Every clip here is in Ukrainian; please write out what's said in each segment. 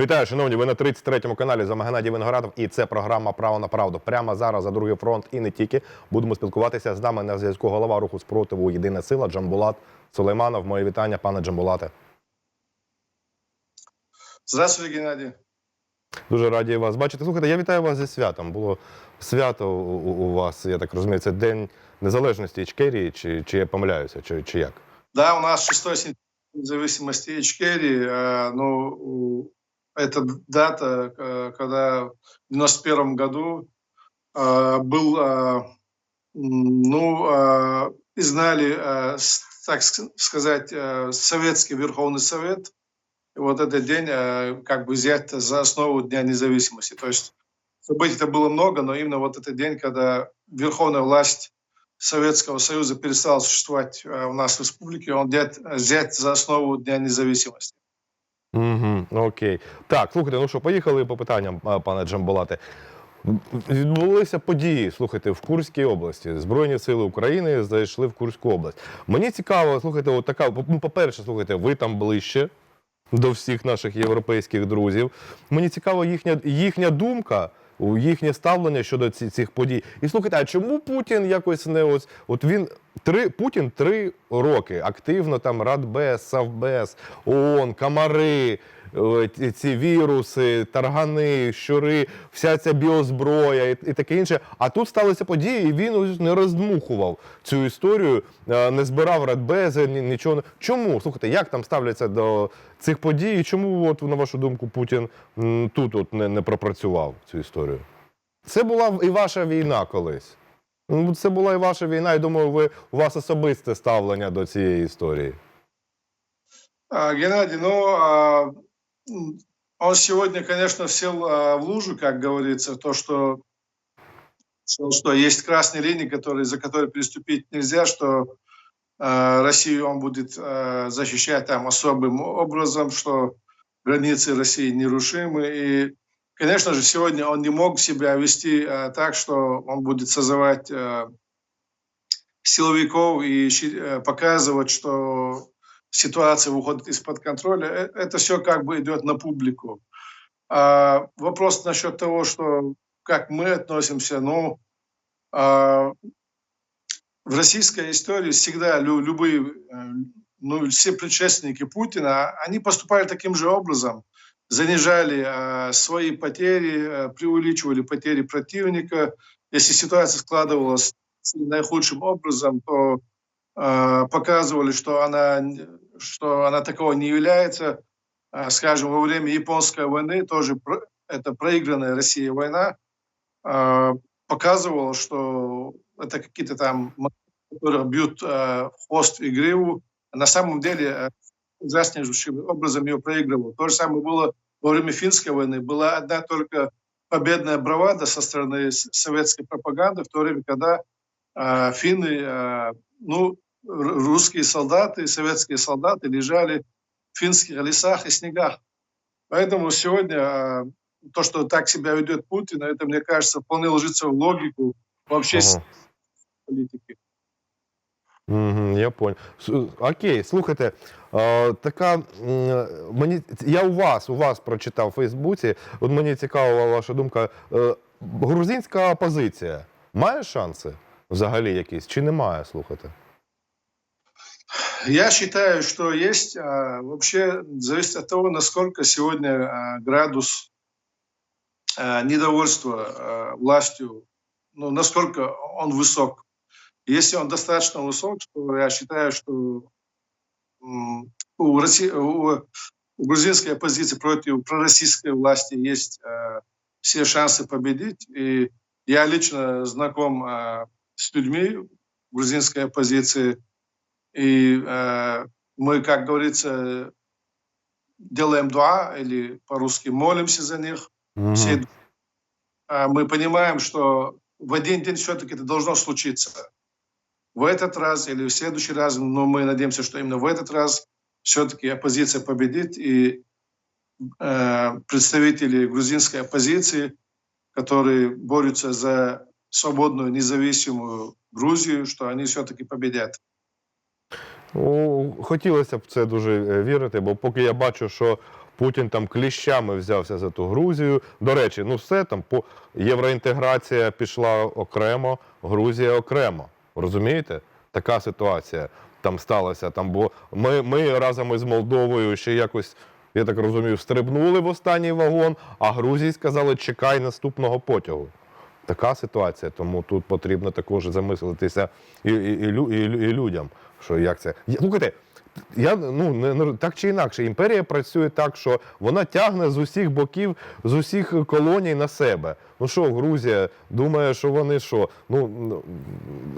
Вітаю, шановні. Ви на 33-му каналі за Геннадій Виноградов. І це програма Право на правду. Прямо зараз за другий фронт і не тільки будемо спілкуватися з нами на зв'язку. Голова руху спротиву Єдина сила Джамбулат Сулейманов. Моє вітання, пане Джамбулате. Здравствуйте, Геннадий. Дуже раді вас бачити. Слухайте, я вітаю вас зі святом. Було свято у, у- вас, я так розумію, це День Незалежності Ічкерії, чи, чи я помиляюся, чи, чи як? Да, у нас 6 сентября независимости Ичкерии. э, Ну, это дата, э, когда в 91 году э, был, э, ну, изгнали, так ск- сказать, Советский Верховный Совет. И вот этот день как бы взять за основу Дня независимости. То есть событий-то было много, но именно вот этот день, когда верховная власть Советского Союза перестала существовать у нас в республике, он взять, взять за основу Дня независимости. Угу, окей. Так, слухайте, ну що, поїхали по питанням, пане Джамболате. Відбулися події, слухайте, в Курській області. Збройні сили України зайшли в Курську область. Мені цікаво, слухайте, от така, ну, по-перше, слухайте, ви там ближче до всіх наших європейських друзів. Мені цікаво їхня, їхня думка, їхнє ставлення щодо цих подій. І слухайте, а чому Путін якось не ось от він три Путін три роки активно там Радбез, Савбес ООН, Камари. Ці- віруси, таргани, щури, вся ця біозброя і, таке інше. А тут сталися події, і він не роздмухував цю історію, е, не збирав радбези, нічого. Чому? Слухайте, як там ставляться до цих подій? І чому, от, на вашу думку, Путін тут от не, не пропрацював цю історію? Це була і ваша війна колись. Ну, Це була і ваша війна, і думаю, ви у вас особисте ставлення до цієї історії. А, Геннадий, ну, он сегодня, конечно, сел а, в лужу, как говорится, то, что, что, есть красные линии, которые, за которые переступить нельзя, что а, Россию он будет а, защищать там особым образом, что границы России нерушимы. И, конечно же, сегодня он не мог себя вести а, так, что он будет созывать а, силовиков и э, показывать, что ситуация выходит из-под контроля. Э, Это все как бы идет на публику. А вопрос насчет того, что как мы относимся, ну, а, в российской истории всегда лю- любые, э, ну, все предшественники Путина, они поступали таким же образом. Занижали а, свои потери, э, преувеличивали потери противника. Если ситуация складывалась наихудшим образом, то э, показывали, что она, что она такого не является. Э, Скажем, во время японской войны тоже это проигранная Россией война э, показывала, что это какие-то там, которые бьют в хвост и гриву. А На самом деле э, ужаснейшим образом ее проигрывал. То же самое было во время финской войны. Была одна только победная бравада со стороны советской пропаганды, в то время, когда э, финны, э, ну, русские солдаты, советские солдаты лежали в финских лесах и снегах. Поэтому сегодня э, то, что так себя ведет Путин, это, мне кажется, вполне ложится в логику вообще Ага. политики. Угу, я понял. С- Окей, слухайте, е, така м, мені я у вас у вас прочитав у Фейсбуці. От мені цікава ваша думка. Е, грузинська опозиція має шанси взагалі якісь чи немає? Слухайте? Я считаю, что есть. а, Вообще зависит от того, насколько сегодня а, градус а, недовольства властью, ну, насколько он высок. Если он достаточно высок, то я считаю, что у, России, у, у грузинской оппозиции против пророссийской власти есть все шансы победить. И я лично знаком с людьми грузинской оппозиции, и э, мы, как говорится, делаем дуа, или по-русски молимся за них. Мгм. Все, э, мы понимаем, что в один день все-таки это должно случиться. В этот раз или в следующий раз, но мы надеемся, что именно в этот раз все-таки оппозиция победит, и э, представители грузинской оппозиции, которые борются за свободную, независимую Грузию, что они все-таки победят. Ну, хотілося б це дуже е, вірити, бо поки я бачу, що Путін там кліщами взявся за ту Грузію. До речі, ну все там по євроінтеграція пішла окремо, Грузія окремо. Розумієте? Така ситуація там сталася. Там, бо ми, ми разом із Молдовою ще якось, я так розумію, стрибнули в останній вагон, а Грузії сказали, чекай наступного потягу. Така ситуація, тому тут потрібно також замислитися і, і, і, і, і людям, що як це. Слухайте, я ну не, так чи інакше, імперія працює так, що вона тягне з усіх боків, з усіх колоній на себе. Ну що, Грузія думає, що вони що? Ну ну,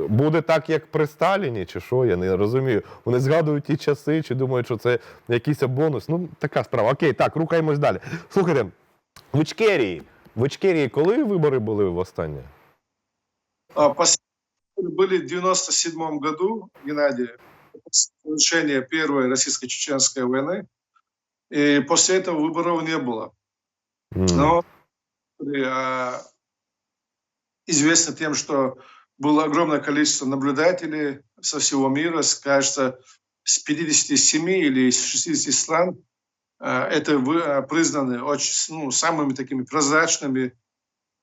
буде так, як при Сталіні, чи що? Я не розумію. Вони згадують ті часи, чи думають, що це якийсь бонус. Ну, така справа. Окей, так, рухаємось далі. Слухайте, в Ічкерії. В Ічкерії коли вибори були? А, Последние были в 97 году, Геннадий, после завершения Первой российско-чеченской войны. И после этого выборов не было. Но а, известно тем, что было огромное количество наблюдателей со всего мира, кажется, с 57 или с 60 стран. А, Это вы- а, признаны очень, ну, самыми такими прозрачными э,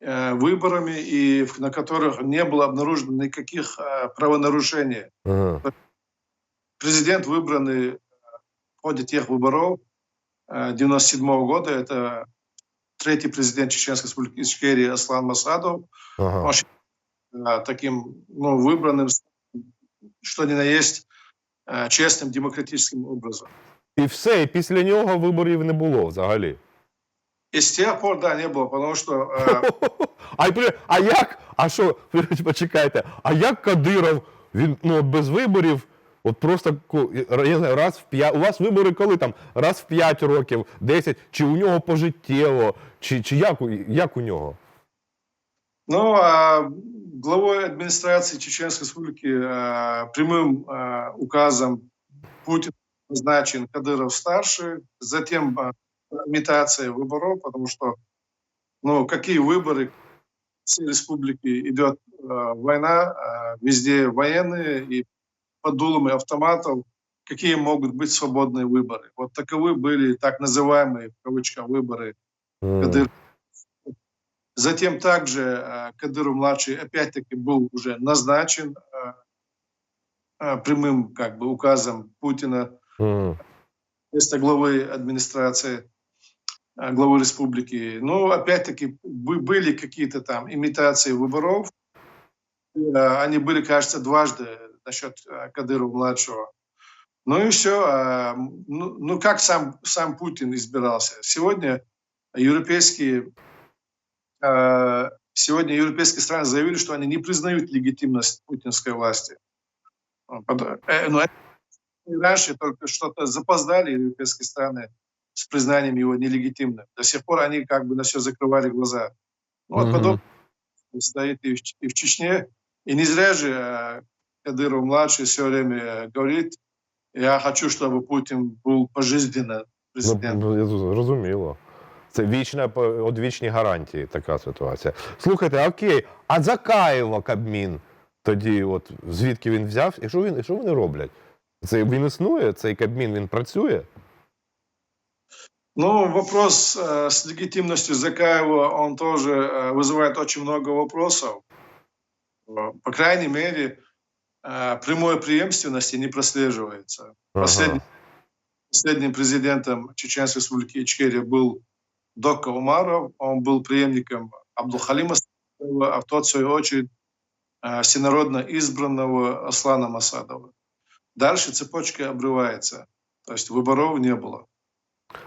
выборами, и в- на которых не было обнаружено никаких а, правонарушений. Ага. Президент, выбранный э, в ходе тех выборов 1997 года, это третий президент Чеченской республики Ичкерии Аслан Масадов, Ага. он считается, э, таким ну, выбранным, что ни на есть, э, честным, демократическим образом. І все, і після нього виборів не було взагалі. И с тех пор, да, не было, потому что э, А, й при- а як? А що, почекайте, а як Кадиров, він ну, от без виборів, от просто ко- я не знаю, раз в п'ять. У вас вибори коли там? Раз в п'ять років, 10, чи у нього пожиттєво, чи, чи як, у- як у нього? Ну, а главой администрации Чеченской Республики а, прямым а, указом Путин назначен Кадыров-старший, затем имитация выборов, потому что, ну, какие выборы всей республики идет а, война, а, везде военные и под дулами автоматов, какие могут быть свободные выборы. Вот таковы были так называемые, в кавычках, выборы М. Кадыр. Затем также э, Кадыров-младший опять-таки был уже назначен э, э, прямым как бы указом Путина М. вместо главы администрации, э, главы республики. Ну, опять-таки, бы- были какие-то там имитации выборов. Э, Они были, кажется, дважды насчет э, Кадырова-младшего. Ну и все. Ну, ну, как сам, сам Путин избирался? Сегодня европейские, э, сегодня европейские страны заявили, что они не признают легитимность путинской власти. Э, Но и раньше только что-то запоздали европейские страны с признанием его нелегитимным. До сих пор они как бы на все закрывали глаза. Ну, вот Мгм. подобное стоит и в, Ч- и в Чечне. И не зря же э, Кадыров-младший все время э, говорит, я хочу, чтобы Путин был пожизненно Ну, президентом. ну, я зрозумів. Зрозуміло. Це вічна по- одвічні гарантії, така ситуація. Слухайте, окей, а Закаєва Кабмін тоді, от звідки він взяв? І що він, і що вони роблять? Це він існує, цей Кабмін він працює? Ну, вопрос э, с легитимностью Закаева, он тоже э, вызывает очень много вопросов. Э, По крайней мере, э, прямой преемственности не прослеживается. Ага. Последним, последним президентом Чеченской республики Ичкерия был Дока Умаров. Он был преемником Абдулхалима, а в тот, в свою очередь, э, всенародно избранного Аслана Масадова. Дальше цепочка обрывается. То есть выборов не было.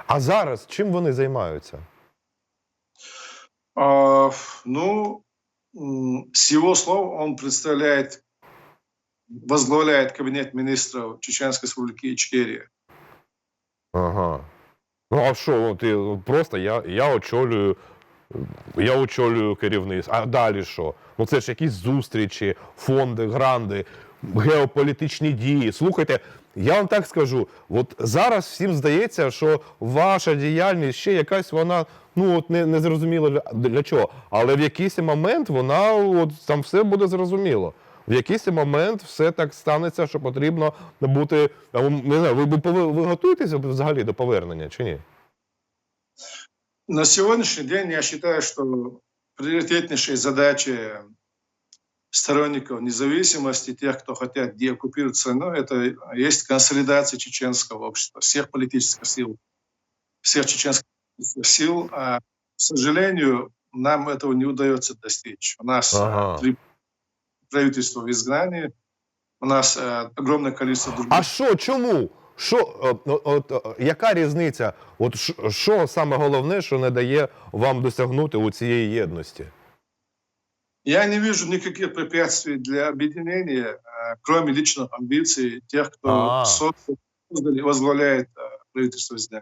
А зараз чим вони займаються? А, ну, с его слов он представляет, возглавляет кабинет министров Чеченской республики Ичкерия. Ага. Ну, а що, от, і, просто я, я очолюю. Я очолюю керівництво. А далі що? Ну це ж якісь зустрічі, фонди, гранди, геополітичні дії. Слухайте, я вам так скажу: от зараз всім здається, що ваша діяльність ще якась вона, ну от не, не зрозуміло для, для чого. Але в якийсь момент вона от там все буде зрозуміло. В якийсь момент все так станеться, що потрібно бути. Не знаю, ви, ви, ви готуєтеся взагалі до повернення чи ні? На сегодняшний день я считаю, что приоритетнейшей задачей сторонников независимости, тех, кто хотят деоккупировать страну, это есть консолидация чеченского общества, всех политических сил, всех чеченских политических сил. А, к сожалению, нам этого не удается достичь. У нас а, Ага. три правительства в изгнании, у нас э, огромное количество других А що, чому? Що, е, от, от, е, яка різниця? От ш- що саме головне, що не дає вам досягнути у цієї єдності? Я не вижу никаких препятствий для объединения, э, кроме личных амбиций тех, кто А. создал, создали и возглавляет э, правительство здесь.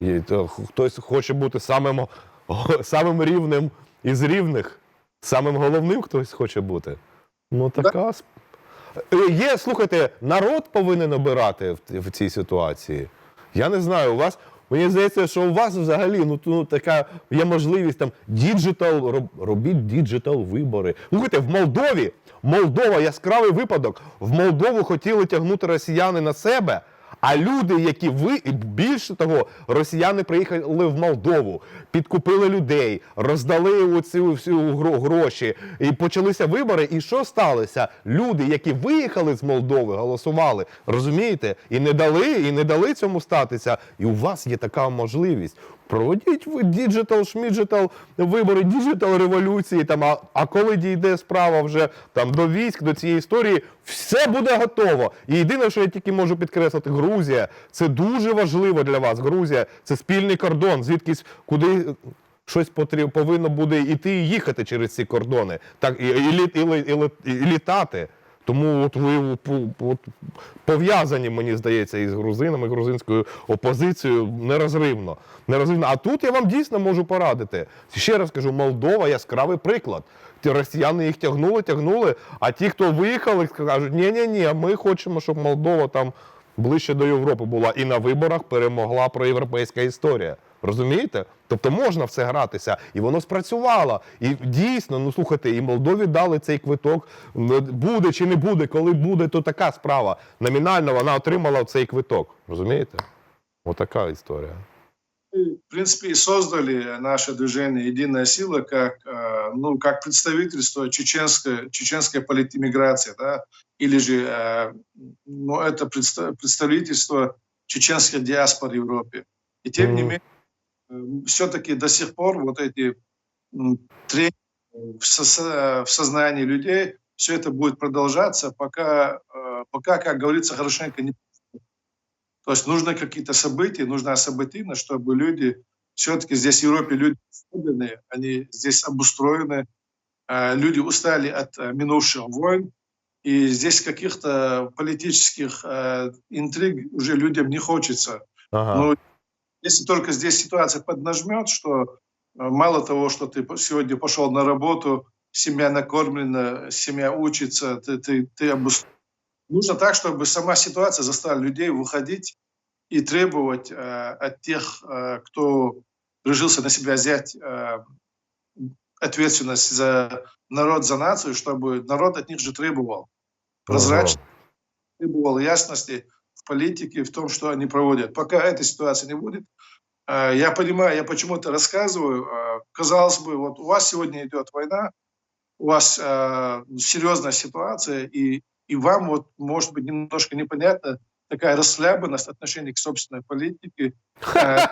І, то, х- хтось хоче бути самим, о, самим рівним із рівних, самим головним хтось хоче бути. Ну, така. сп- Е, Є, слухайте, народ повинен обирати в, в цій ситуації. Я не знаю, у вас. Мені здається, що у вас взагалі ну, ну така є можливість там діджитал, роб, робіть діджитал вибори. Слухайте, в Молдові, Молдова яскравий випадок. В Молдову хотіли тягнути росіяни на себе. А люди, які ви, більше того, росіяни приїхали в Молдову, підкупили людей, роздали оці всі гро- гроші, і почалися вибори. І що сталося? Люди, які виїхали з Молдови, голосували, розумієте, і не дали, і не дали цьому статися. І у вас є така можливість. Проводіть ви діджитал, шміджитал, вибори, діджитал революції. Там, а, а коли дійде справа вже там до військ, до цієї історії, все буде готово. І єдине, що я тільки можу підкреслити, Грузія це дуже важливо для вас. Грузія це спільний кордон, звідкись куди. Щось потрібно повинно буде йти і їхати через ці кордони, так і, і, і, лі- і, і літати. Тому от ви от, пов'язані, мені здається, із грузинами, грузинською опозицією нерозривно. нерозривно. А тут я вам дійсно можу порадити. Ще раз кажу, Молдова яскравий приклад. Ті росіяни їх тягнули, тягнули, а ті, хто виїхали, кажуть, ні ні ні ми хочемо, щоб Молдова там ближче до Європи була і на виборах перемогла проєвропейська історія. Розумієте? Тобто можна в це гратися, і воно спрацювало. І дійсно, ну слухайте, і Молдові дали цей квиток. Ну, Буде чи не буде, коли буде, то така справа. Номінально вона отримала цей квиток. Розумієте? Отака історія. Мы, в принципе, и создали наше движение «Единая сила» как, э, ну, как представительство чеченской, чеченской политиммиграции, да, или же э, ну, это предста- представительство чеченской диаспоры в Европе. И тем не Мгм. менее, все-таки до сих пор вот эти м, трения в, сос- в сознании людей, все это будет продолжаться, пока, э, пока, как говорится, хорошенько не то есть нужны какие-то события, нужна событийность, чтобы люди, все-таки здесь в Европе люди особенные, они здесь обустроены, э, люди устали от э, минувших войн, и здесь каких-то политических интриг уже людям не хочется. Ага. Ну, если только здесь ситуация поднажмет, что э, мало того, что ты сегодня пошел на работу, семья накормлена, семья учится, ты, ты, ты обус- Нужно так, чтобы сама ситуация заставила людей выходить и требовать э, от тех, э, кто решился на себя взять э, ответственность за народ, за нацию, чтобы народ от них же требовал. Прозрачности, требовал ясности в политике, в том, что они проводят. Пока этой ситуации не будет, э, я понимаю, я почему-то рассказываю, э, казалось бы, вот у вас сегодня идет война, у вас э, серьезная ситуация, и, и вам вот может быть немножко непонятно такая расслабленность отношения к собственной политике. Э,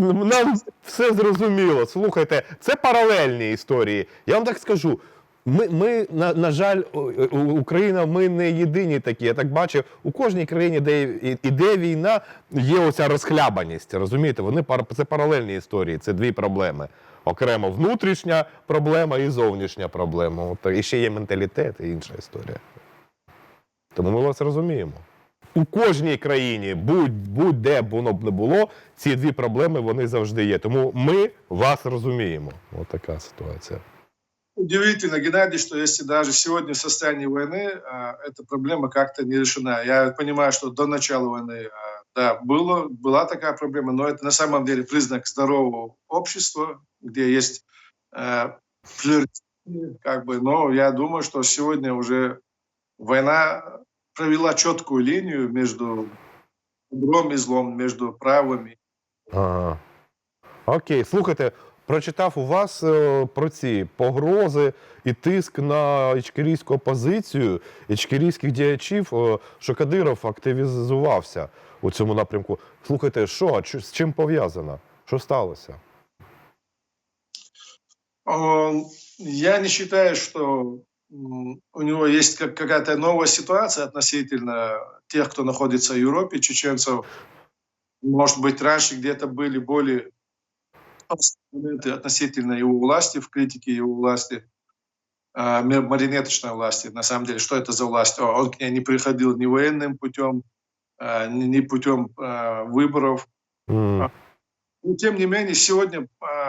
Нам все зрозуміло. Слухайте, це паралельні історії. Я вам так скажу. Ми, ми на, на жаль, Україна, ми не єдині такі. Я так бачу, у кожній країні, де іде війна, є оця розхлябаність. Розумієте, вони це паралельні історії, це дві проблеми. Окремо внутрішня проблема і зовнішня проблема. І ще є менталітет і інша історія. Тому ми вас розуміємо. У кожній країні, будь, будь-де б воно б не було, ці дві проблеми вони завжди є. Тому ми вас розуміємо. Ось така ситуація. Удивительно, Геннадий, что если даже сегодня в состоянии войны а, эта проблема как-то не решена. Я понимаю, что до начала войны, а, да, было, была такая проблема, но это на самом деле признак здорового общества, где есть э, как бы, но я думаю, что сегодня уже война провела четкую линию между добром и злом, между правым и Ага. Окей, слухайте, прочитав у вас е, про ці погрози і тиск на ічкерійську опозицію, ічкерійських діячів, е, що Кадиров активізувався у цьому напрямку. Слухайте, що, а чо- з чим пов'язано? Що сталося? Он- Я не считаю, что м, у него есть как- какая-то новая ситуация относительно тех, кто находится в Европе, чеченцев. Может быть, раньше где-то были более острые моменты относительно его власти, в критике его власти, а, марионеточной власти. На самом деле, что это за власть? Он к ней не приходил ни военным путем, а, ни путем а, выборов. М, Но, тем не менее, сегодня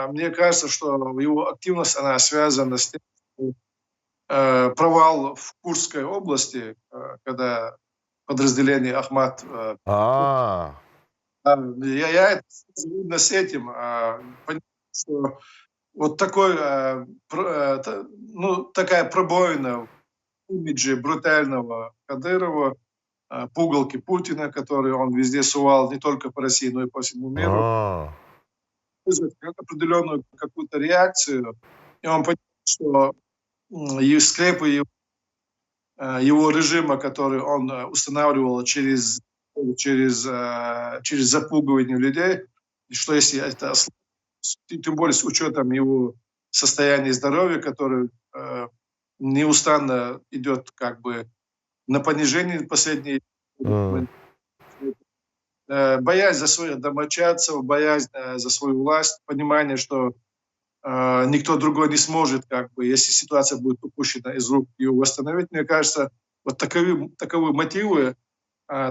мне кажется, что его активность, она связана с тем, что провал в Курской области, когда подразделение Ахмат... А, а, я, я именно с этим. а, понимаю, что вот такой, а, э, та- ну, такая пробоина в имидже брутального Кадырова, а, пугалки Путина, который он везде сувал не только по России, но и по всему миру. а, вызвать определенную какую-то реакцию, и он понимает, что скрепы его, э, его режима, который он э, устанавливал через, через, э, через запугивание людей, и что если это тем более с учетом его состояния здоровья, который э, неустанно идет как бы на понижение последние Мгм. э, боязнь за своих домочадцев, боязнь э, за свою власть, понимание, что э, никто другой не сможет, как бы, если ситуация будет упущена из рук, ее восстановить. Мне кажется, вот таковы, таковы мотивы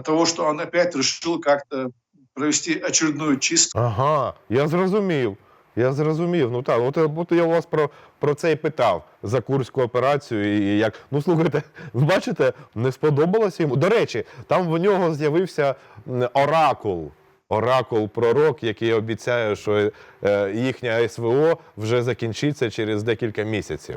того, что он опять решил как-то провести очередную чистку. ага, я зрозумів. Я зрозумів. Ну так, от, от я у вас про, про це і питав за курську операцію. І як. Ну слухайте, ви бачите, не сподобалося йому. До речі, там в нього з'явився оракул. Оракул пророк, який обіцяє, що е, їхня СВО вже закінчиться через декілька місяців.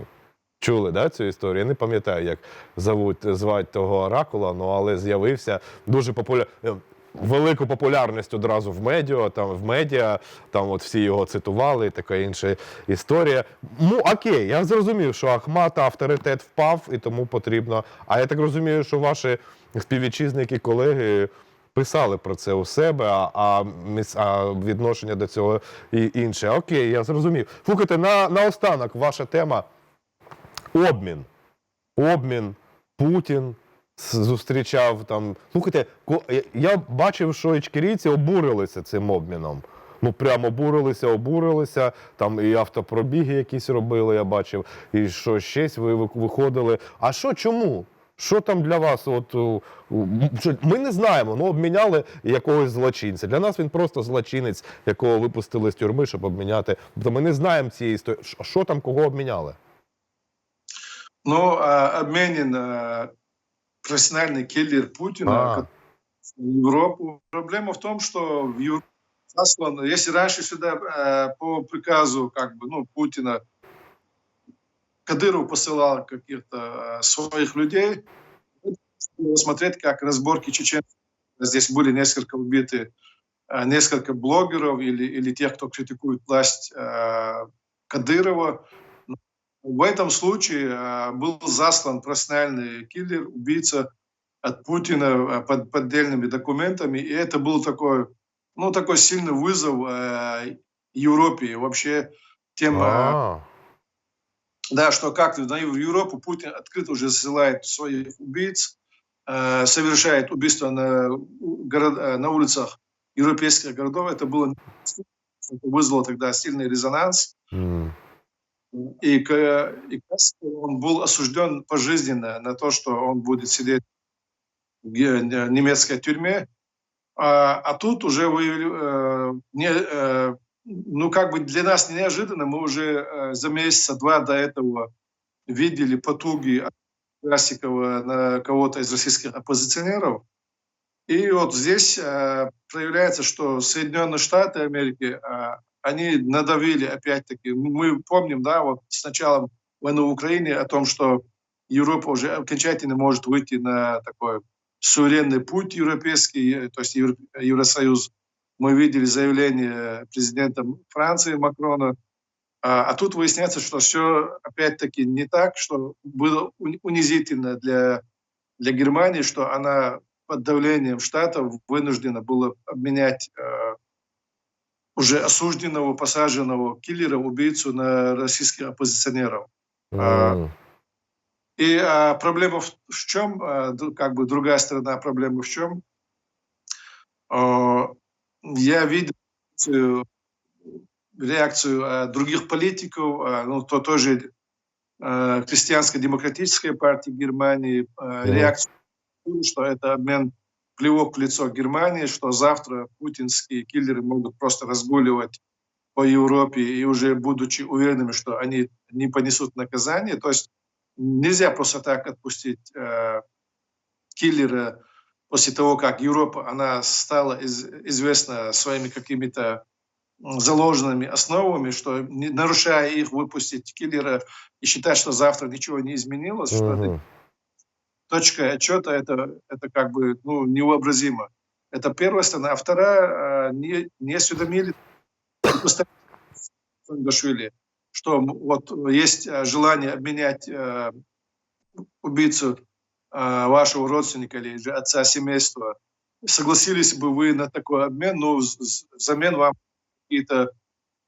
Чули да, цю історію? Я не пам'ятаю, як зовуть, звати того оракула, ну але з'явився дуже популярний. Велику популярність одразу в медіа, там в медіа, там от всі його цитували, і така інша історія. Ну окей, я зрозумів, що Ахмата авторитет впав, і тому потрібно. А я так розумію, що ваші співвітчизники, колеги писали про це у себе, а, а, а відношення до цього і інше. Окей, я зрозумів. Слухайте, на, наостанок ваша тема обмін. Обмін, Путін зустрічав там. Слухайте, я- бачив, що ічкерійці обурилися цим обміном. Ну, прямо обурилися, обурилися. Там і автопробіги якісь робили, я бачив, і що щось ви ви- виходили. А що чому? Що там для вас? От ми не знаємо. Ну обміняли якогось злочинця. Для нас він просто злочинець, якого випустили з тюрми, щоб обміняти. Тобто ми не знаємо цієї історії. Що там кого обміняли? Но а, обменен а, профессиональный киллер Путина А. в Европу. Проблема в том, что в Европе заслан, если раньше сюда э, по приказу как бы, ну, Путина Кадыров посылал каких-то э, своих людей, смотреть, как разборки чеченцев. Здесь были несколько убиты, э, несколько блогеров или, или тех, кто критикует власть э, Кадырова. В этом случае э, был заслан профессиональный киллер, убийца от Путина э, под поддельными документами. И это был такой, ну, такой сильный вызов э, Европе вообще тем, А, да, что как-то в Европу Путин открыто уже засылает своих убийц, э, совершает убийства на, город- на улицах европейских городов. Это было это вызвало тогда сильный резонанс. м. И, и он был осужден пожизненно на то, что он будет сидеть в немецкой тюрьме. А, а тут уже выявили, э, не, э, ну как бы для нас неожиданно, мы уже э, за месяца два до этого видели потуги Красикова на кого-то из российских оппозиционеров. И вот здесь э, проявляется, что Соединенные Штаты Америки, э, они надавили опять-таки. Мы помним, да, вот с началом войны в Украине о том, что Европа уже окончательно может выйти на такой суверенный путь европейский, э, то есть Евро- Евросоюз. Мы видели заявление президента Франции Макрона. А, а тут выясняется, что все опять-таки не так, что было уни- унизительно для, для Германии, что она под давлением Штатов вынуждена была обменять э, уже осужденного, посаженного киллера, убийцу на российских оппозиционеров. М. И а, проблема в, в чем, а, как бы другая сторона проблемы в чем? А, я видел реакцию, реакцию, а, других политиков, а, ну, то, той же а, христианско-демократической партии Германии, а, реакцию, что это обмен плевок в лицо Германии, что завтра путинские киллеры могут просто разгуливать по Европе и уже будучи уверенными, что они не понесут наказание. То есть нельзя просто так отпустить э, киллера после того, как Европа, она стала из- известна своими какими-то заложенными основами, что не нарушая их, выпустить киллера и считать, что завтра ничего не изменилось, что точка отчета это, это как бы ну, невообразимо. Это первая сторона. А вторая, э, не, не осведомили Саакашвили, что вот есть э, желание обменять э, убийцу э, вашего родственника или же отца семейства. Согласились бы вы на такой обмен, но вз- взамен вам какие-то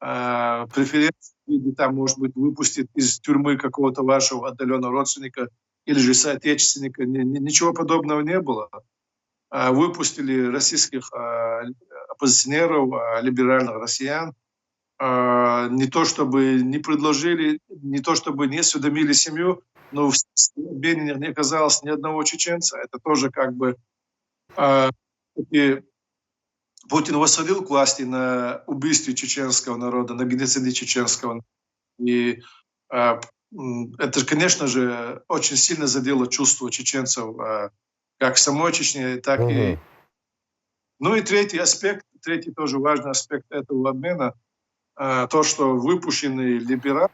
э, преференции, там, может быть, выпустит из тюрьмы какого-то вашего отдаленного родственника или же соотечественника. Ни- ни- ничего подобного не было. А, Выпустили российских а, оппозиционеров, а, либеральных россиян. Не то чтобы не предложили, не то чтобы не осведомили семью, но в обмене не оказалось ни одного чеченца. Это тоже как бы и Путин восходил к власти на убийстве чеченского народа, на геноциде чеченского. народа. И это, конечно же, очень сильно задело чувство чеченцев а, как в самой Чечне, так и... Ну и третий аспект, третий тоже важный аспект этого обмена, а, то, что выпущенные либералы,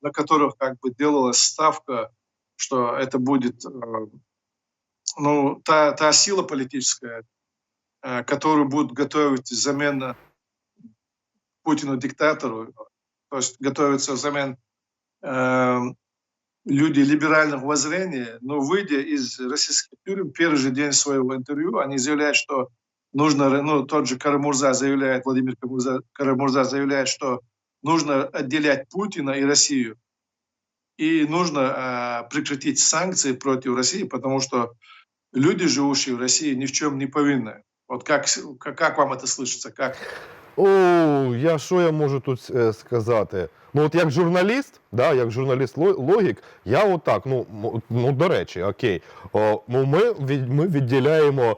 на которых как бы делалась ставка, что это будет э, ну, та, та сила политическая, которую будут готовить взамен Путину диктатору, то есть готовится взамен э, люди либеральных воззрений, но выйдя из российских тюрем, первый же день своего интервью, они заявляют, что нужно, ну, тот же Карамурза заявляет, Владимир Карамурза, Карамурза заявляет, что нужно отделять Путина и Россию. И нужно э, прекратить санкции против России, потому что люди, живущие в России, ни в чем не повинны. Вот как, как вам это слышится? Как? О, я що я можу тут е, сказати? Ну, от як журналіст, да, як журналіст логік, я отак, ну, ну до речі, окей. О, ну, ми, від, ми відділяємо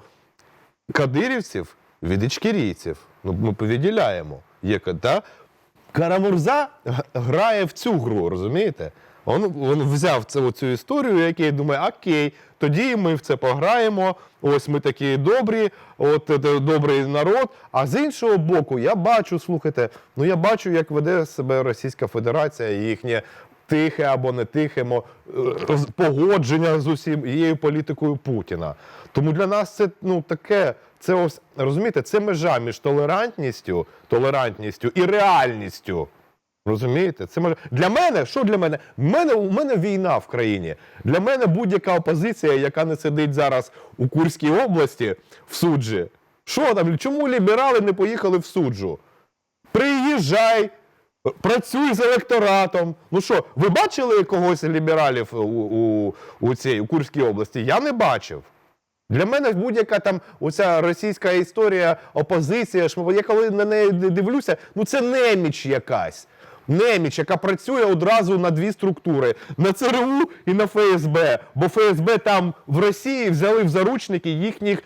кадирівців від ічкірійців. Ну, ми повідділяємо. Є, да? Карамурза грає в цю гру, розумієте? Он, він взяв цю, цю історію, який думає, окей, тоді ми в це пограємо. Ось ми такі добрі, от е, добрий народ. А з іншого боку, я бачу, слухайте, ну я бачу, як веде себе Російська Федерація, їхнє тихе або не тихе е, погодження з усією політикою Путіна. Тому для нас це ну таке. Це ось розумієте, це межа між толерантністю, толерантністю і реальністю. Розумієте? Це може для мене. Що для мене? У мене у мене війна в країні. Для мене будь-яка опозиція, яка не сидить зараз у Курській області в суджі. Що там? Чому ліберали не поїхали в суджу? Приїжджай, працюй з електоратом. Ну що, ви бачили когось лібералів у, у, у цій у Курській області? Я не бачив. Для мене будь-яка там оця російська історія, опозиція, я коли на неї дивлюся, ну це неміч якась. Неміч, яка працює одразу на дві структури: на ЦРУ і на ФСБ. Бо ФСБ там в Росії взяли в заручники їхніх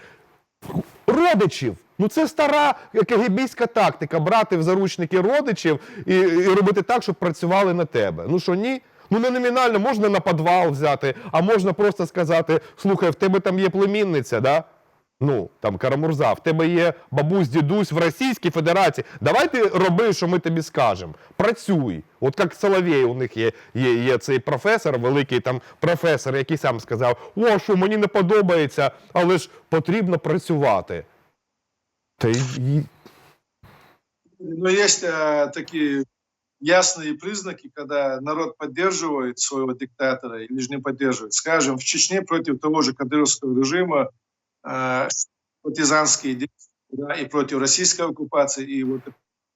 родичів. Ну це стара кегебійська тактика брати в заручники родичів і, і робити так, щоб працювали на тебе. Ну що ні? Ну не номінально можна на підвал взяти, а можна просто сказати: слухай, в тебе там є племінниця, да? Ну, там Карамурза, в тебе є бабусь, дідусь в Російській Федерації. Давай ти роби, що ми тобі скажемо. Працюй. От як Соловей, у них є, є, є цей професор, великий там професор, який сам сказав: о, що мені не подобається, але ж потрібно працювати. Та й, і- Но есть э, такие ясные признаки, когда народ поддерживает своего диктатора или же не поддерживает. Скажем, в Чечне против того же кадыровского режима Э, партизанские действия да, и против российской оккупации, и вот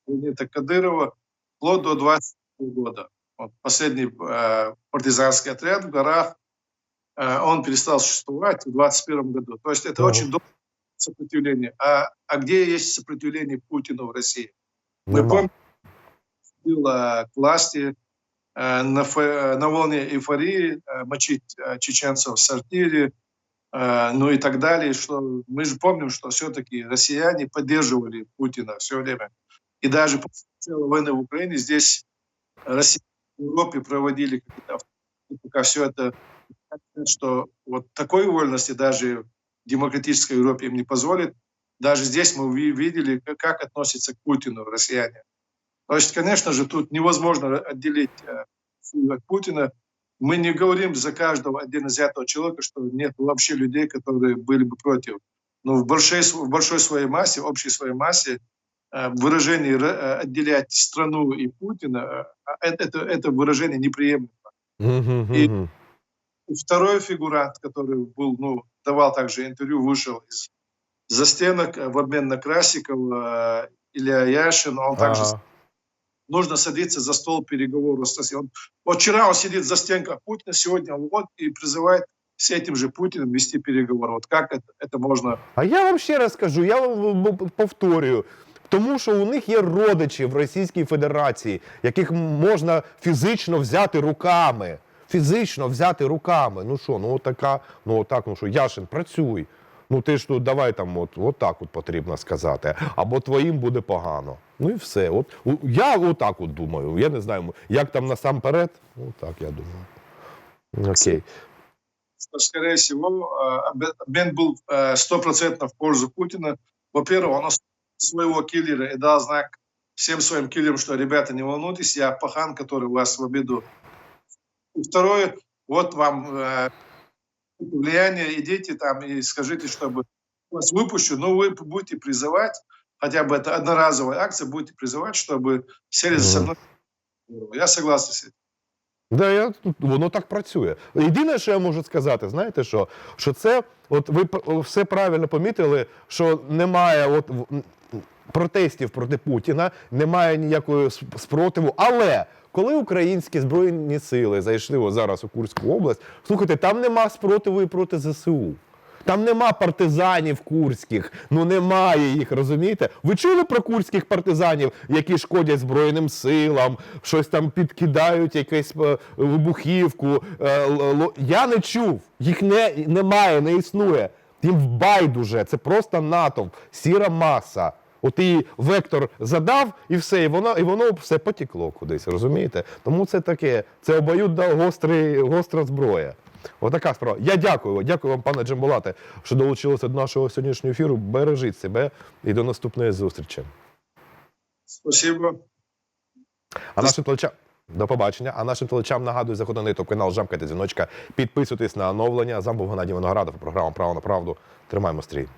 это Кадырова вплоть до 20 года. Вот последний э, партизанский отряд в горах, э, он перестал существовать в 21 году. То есть это Ага. очень долгое сопротивление. А, а где есть сопротивление Путину в России? Мы Нема. помним, было к власти э, на, фе- на волне эйфории э, мочить э, чеченцев в сортире, э, ну и так далее. Что мы же помним, что все-таки россияне поддерживали Путина все время. И даже после начала войны в Украине здесь Россия в Европе проводили какие-то пока все это что вот такой вольности даже демократической Европе им не позволит. Даже здесь мы ви- видели, как- относятся к Путину россияне. Есть, конечно же, тут невозможно отделить э, от Путина. Мы не говорим за каждого отдельно взятого человека, что нет вообще людей, которые были бы против. Но в большой, в большой своей массе, общей своей массе э, выражение ра- э, отделять страну и Путина, э, это, это, это выражение неприемлемо. И- второй фигурант, который был, ну, давал также интервью, вышел из застенок э, в обмен на Красикова, Илья Яшин, он также Ага. нужно садиться за стол переговоров с Россией. Он- вот вчера он сидит за стенкой Путина, сегодня вот и призывает с этим же Путиным вести переговоры. Вот как это, это можно... А я вам ще раз скажу, я вам в- в- повторюю. Тому що у них є родичі в Російській Федерації, яких можна фізично взяти руками. Фізично взяти руками. Ну що, ну така, ну отак, ну що, Яшин, працюй. Ну ти ж тут давай там, от, от так от потрібно сказати. Або твоїм буде погано. Ну і все. От у- я отак от думаю. Я не знаю, як там насамперед. Ну так я думаю. Окей. что, скорее всего, э, обе- обмен был э, стопроцентно в пользу Путина. Во-первых, он оставил своего киллера и дал знак всем своим киллерам, что, ребята, не волнуйтесь, я пахан, который у вас в обиду. И второе, вот вам э, влияние, идите там и скажите, чтобы вас выпущу, но вы будете призывать, хотя бы это одноразовая акция, будете призывать, чтобы сели со Мгм. мной. Я согласен с этим. Да, я, воно так працює. Єдине, що я можу сказати, знаєте що? Що це, от ви п- все правильно помітили, що немає от в- м, протестів проти Путіна, немає ніякої сп- спротиву. Але коли українські збройні сили зайшли от зараз у Курську область, слухайте, там нема спротиву і проти ЗСУ. Там нема партизанів курських, ну немає їх, розумієте? Ви чули про курських партизанів, які шкодять Збройним силам, щось там підкидають, якусь е, вибухівку. е, Я не чув, їх не, немає, не існує. Їм байдуже, це просто натовп, сіра маса. От і вектор задав, і все, і воно, і воно все потекло кудись, розумієте? Тому це таке, це обоюдна гострий, гостра зброя. Отака справа. Я дякую. Дякую вам, пане Джамбулате, що долучилися до нашого сьогоднішнього ефіру. Бережіть себе і до наступної зустрічі. Спасибо. А нашим телечам до побачення. А нашим телечам нагадую, заходити на youtube канал, жамкайте дзвіночка, підписуйтесь на оновлення. З вами був Геннадій Виноградов, програма Право на правду. Тримаємо стрій.